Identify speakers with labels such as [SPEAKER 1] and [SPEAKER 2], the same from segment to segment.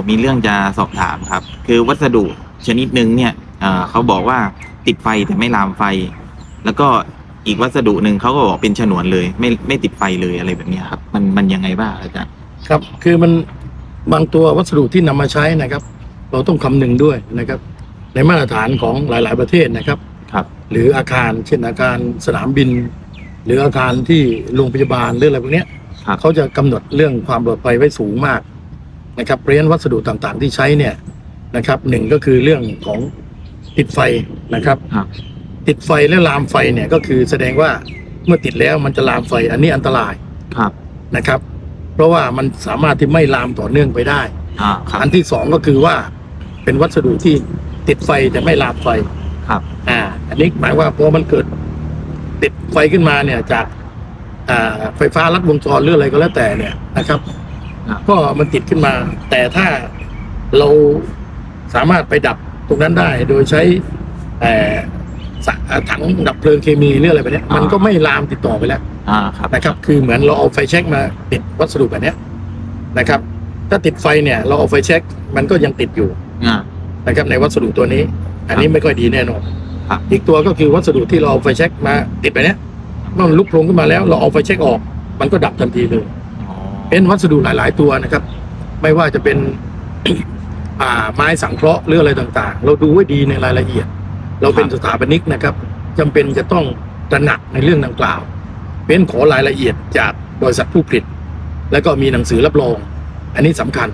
[SPEAKER 1] ผมมีเรื่องจะสอบถามครับ คือวัสดุชนิดหนึ่งเนี่ยเอ่อเขาบอกว่าติดไฟแต่ไม่ลามไฟ แล้วก็อีกวัสดุหนึ่งเขาก็บอกเป็นฉนวนเลย ไม่ไม่ติดไฟเลยอะไรแบบเนี้ยครับ มันมันยังไงบ้างอาจารย์
[SPEAKER 2] ครับคือมันบางตัววัสดุที่นำมาใช้นะครับ เราต้องคำนึงด้วยนะครับ ในมาตรฐานของหลาย ๆประเทศนะครับ
[SPEAKER 1] ครับ
[SPEAKER 2] หรืออาคารเช่นอาคารสนามบิน หรืออาคารที่โรงพยาบาลหรืออะไรพวกเนี้ย
[SPEAKER 1] ครับ
[SPEAKER 2] เขาจะกำหนดเรื่องความปลอดภัยไว้สูงมาก นะครับเพราะฉะนั้นวัสดุต่างๆ ที่ใช้เนี่ยนะครับหนึ่งก็คือเรื่องของติดไฟนะครับ
[SPEAKER 1] ครับ
[SPEAKER 2] ติดไฟและลามไฟเนี่ยก็คือแสดงว่าเมื่อติดแล้วมันจะลามไฟอันนี้อันตราย
[SPEAKER 1] ครับ
[SPEAKER 2] นะครับ เพราะว่ามันสามารถที่ไม่ลามต่อเนื่องไปได้
[SPEAKER 1] อ่าครับ
[SPEAKER 2] อันที่สองก็คือว่าเป็นวัสดุที่ติดไฟแต่ไม่ลามไฟ
[SPEAKER 1] ครับ
[SPEAKER 2] อ่า อันนี้หมายว่าพอมันเกิดติดไฟขึ้นมาเนี่ยจากอ่าไฟฟ้าลัดวงจรหรืออะไรก็แล้วแต่เนี่ยนะครับ
[SPEAKER 1] ครับ
[SPEAKER 2] ก็มันติดขึ้นมา แต่ถ้าเราสามารถไปดับตรงนั้นได้ โดยใช้เอ่อสะอ่าถังดับเพลิงเคมีหรืออะไรแบบเนี้ยมันก็ไม่ลามติดต่อไปแล้ว
[SPEAKER 1] อ่าครับ
[SPEAKER 2] นะครับ คือเหมือนเราเอาไฟแช็กมาติดวัสดุแบบเนี้ยนะครับ ถ้าติดไฟเนี่ย เราเอาไฟแช็กมันก็ยังติดอยู่
[SPEAKER 1] อ่า
[SPEAKER 2] นะครับในวัสดุตัวนี้ อันนี้ไม่ค่อยดีแน่นอน
[SPEAKER 1] ครับ
[SPEAKER 2] อีกตัวก็คือวัสดุที่เราเอาไฟแช็กมาติดไปเนี้ยเมื่อมันลุกโผล่ขึ้นมาแล้ว เราเอาไฟแช็กออก มันก็ดับทันทีเลย
[SPEAKER 1] อ๋อ
[SPEAKER 2] เป็นวัสดุหลาย ๆ ตัวนะครับ ไม่ว่าจะเป็นอ่าไม้สังเคราะห์หรืออะไรต่างๆ เราดูไว้ดีในรายละเอียด เราเป็นสถาปนิกนะครับจำเป็นจะต้องตระหนักในเรื่องดังกล่าว เป็นขอรายละเอียดจากบริษัทผู้ผลิต แล้วก็มีหนังสือรับรอง อันนี้สำคัญ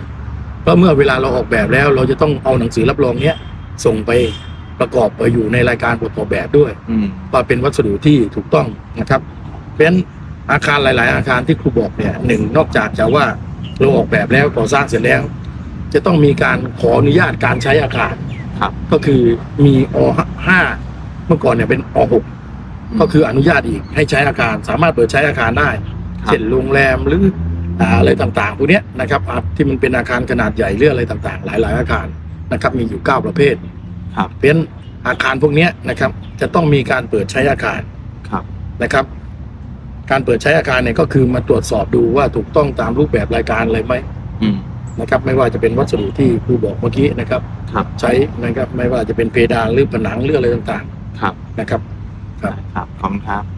[SPEAKER 2] เพราะเมื่อเวลาเราออกแบบแล้ว เราจะต้องเอาหนังสือรับรองเนี้ยส่งไปประกอบไปอยู่ในรายการประกอบแบบด้วย
[SPEAKER 1] อืม
[SPEAKER 2] ว่าเป็นวัสดุที่ถูกต้องนะครับ เพราะฉะนั้น อาคารหลาย ๆ อาคารที่ครูบอกเนี่ยหนึ่งนอกจากจะว่าเราออกแบบแล้วก่อสร้างเสร็จแล้ว จะต้องมีการขออนุญาตการใช้อาคาร
[SPEAKER 1] ครับ
[SPEAKER 2] ก็คือมีอห้าเมื่อก่อนเนี่ยเป็นอหกก็คืออนุญาตอีกให้ใช้อาคาร สามารถเปิดใช้อาคารได้
[SPEAKER 1] ครับ
[SPEAKER 2] เช่นโรงแรมหรืออ่าอะไรต่างๆพวกเนี้ยนะครับอ่าที่มันเป็นอาคารขนาดใหญ่หรืออะไรต่างๆ หลาย ๆ อาคารนะครับ มีอยู่เก้าประเภท
[SPEAKER 1] ครับ
[SPEAKER 2] เพราะฉะนั้นอาคารพวกเนี้ยนะครับ จะต้องมีการเปิดใช้อาคาร
[SPEAKER 1] ครับ
[SPEAKER 2] นะครับ การเปิดใช้อาคารเนี่ยก็คือมาตรวจสอบดูว่าถูกต้องตามรูปแบบรายการอะไรไหม
[SPEAKER 1] อืม
[SPEAKER 2] นะครับ ไม่ว่าจะเป็นวัสดุที่ครูบอกเมื่อกี้นะครับ
[SPEAKER 1] ครับ
[SPEAKER 2] ใช้นะครับไม่ว่าจะเป็นเพดานหรือผนังหรืออะไรต่าง
[SPEAKER 1] ครับ
[SPEAKER 2] ๆนะครับ ครับ
[SPEAKER 1] ครับขอบคุณครับ